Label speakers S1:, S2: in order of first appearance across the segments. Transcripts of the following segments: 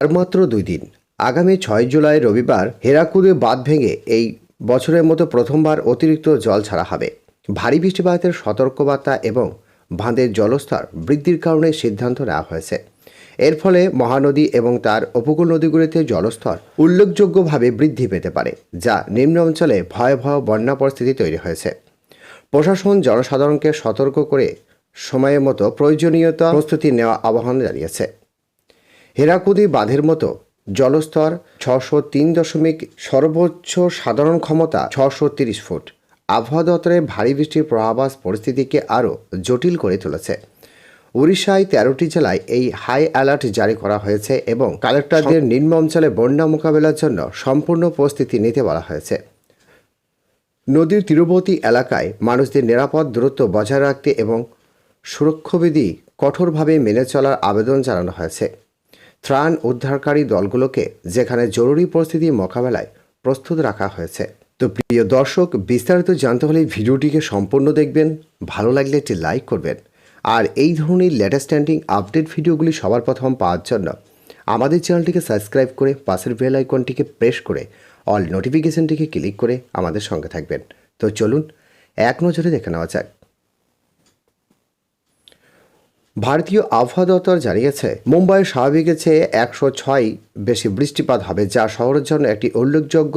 S1: আর মাত্র দুই দিন। আগামী ছয় জুলাই রবিবার হেরাকুদে বাঁধ ভেঙে এই বছরের মতো প্রথমবার অতিরিক্ত জল ছাড়া হবে। ভারী বৃষ্টিপাতের সতর্কবার্তা এবং বাঁধের জলস্তর বৃদ্ধির কারণে সিদ্ধান্ত নেওয়া হয়েছে। এর ফলে মহানদী এবং তার উপকূল নদীগুলিতে জলস্তর উল্লেখযোগ্যভাবে বৃদ্ধি পেতে পারে, যা নিম্ন অঞ্চলে ভয়াবহ বন্যা পরিস্থিতি তৈরি হয়েছে। প্রশাসন জনসাধারণকে সতর্ক করে সময়ের মতো প্রয়োজনীয়তা প্রস্তুতি নেওয়া আহ্বান জানিয়েছে। হেরাকুদি বাঁধের মতো জলস্তর ছশো তিন দশমিক সর্বোচ্চ সাধারণ ক্ষমতা ছশো তিরিশ ফুট। আবহাওয়া দপ্তরের ভারী বৃষ্টির প্রভাবাস পরিস্থিতিকে আরও জটিল করে তুলেছে। উড়িষ্যায় তেরোটি জেলায় এই হাই অ্যালার্ট জারি করা হয়েছে এবং কালেক্টরদের নিম্ন অঞ্চলে বন্যা মোকাবেলার জন্য সম্পূর্ণ প্রস্তুতি নিতে বলা হয়েছে। নদীর তীরবর্তী এলাকায় মানুষদের নিরাপদ দূরত্ব বজায় রাখতে এবং সুরক্ষাবিধি কঠোরভাবে মেনে চলার আবেদন জানানো হয়েছে। ত্রাণ উদ্ধারকারী দলগুলোকে যেখানে জরুরি পরিস্থিতি মোকাবেলায় প্রস্তুত রাখা হয়েছে। তো প্রিয় দর্শক, বিস্তারিত জানতে হলে ভিডিওটিকে সম্পূর্ণ দেখবেন, ভালো লাগলে একটি লাইক করবেন। আর এই ধরনের লেটেস্ট স্ট্যান্ডিং আপডেট ভিডিওগুলি সবার প্রথম পাওয়ার জন্য আমাদের চ্যানেলটিকে সাবস্ক্রাইব করে পাশের বেল আইকনটিকে প্রেস করে অল নোটিফিকেশনটিকে ক্লিক করে আমাদের সঙ্গে থাকবেন। তো চলুন, এক নজরে দেখে নেওয়া যাক। ভারতীয় আবহাওয়া দপ্তর জানিয়েছে, মুম্বাই স্বাভাবিকের চেয়ে একশো ছয় বেশি বৃষ্টিপাত হবে, যা শহরের জন্য একটি উল্লেখযোগ্য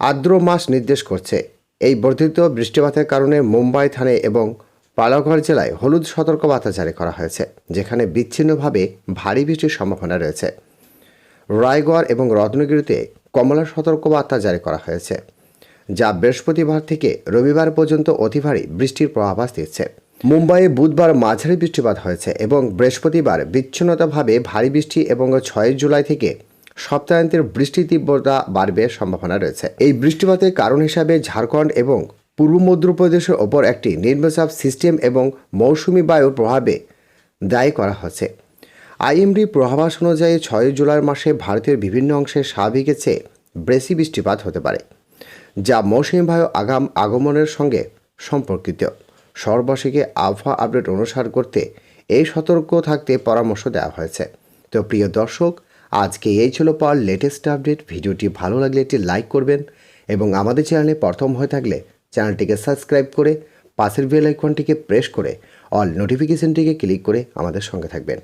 S1: আর্দ্র মাস নির্দেশ করছে। এই বর্ধিত বৃষ্টিপাতের কারণে মুম্বাই থানে এবং পালাঘর জেলায় হলুদ সতর্কবার্তা জারি করা হয়েছে, যেখানে বিচ্ছিন্নভাবে ভারী বৃষ্টির সম্ভাবনা রয়েছে। রায়গড় এবং রত্নগিরিতে কমলা সতর্কবার্তা জারি করা হয়েছে, যা বৃহস্পতিবার থেকে রবিবার পর্যন্ত অতি ভারী বৃষ্টির প্রভাবাস দিচ্ছে মুম্বাইয়ে বুধবার মাঝারি বৃষ্টিপাত হয়েছে এবং বৃহস্পতিবার বিচ্ছিন্নতাভাবে ভারী বৃষ্টি এবং ছয় জুলাই থেকে সপ্তাহান্তের বৃষ্টি তীব্রতা বাড়বে সম্ভাবনা রয়েছে। এই বৃষ্টিপাতের কারণ হিসাবে ঝাড়খণ্ড এবং পূর্ব মধ্যপ্রদেশের ওপর একটি নিম্নচাপ সিস্টেম এবং মৌসুমি বায়ুর প্রভাবে দায়ী করা হচ্ছে। আইএমডি পূর্বাভাস অনুযায়ী ছয় জুলাই মাসে ভারতের বিভিন্ন অংশে স্বাভাবিকের চেয়ে বেশি বৃষ্টিপাত হতে পারে, যা মৌসুমি বায়ু আগাম আগমনের সঙ্গে সম্পর্কিত। সর্বশেষে আবহাওয়া আপডেট অনুসার করতে এই সতর্ক থাকতে পরামর্শ দেওয়া হয়েছে। তো প্রিয় দর্শক, আজকে এই ছিল পাওয়ার লেটেস্ট আপডেট ভিডিওটি ভালো লাগলে একটি লাইক করবেন এবং আমাদের চ্যানেলে প্রথম হয়ে থাকলে চ্যানেলটিকে সাবস্ক্রাইব করে পাশের বেল আইকনটিকে প্রেস করে অল নোটিফিকেশনটিকে ক্লিক করে আমাদের সঙ্গে থাকবেন।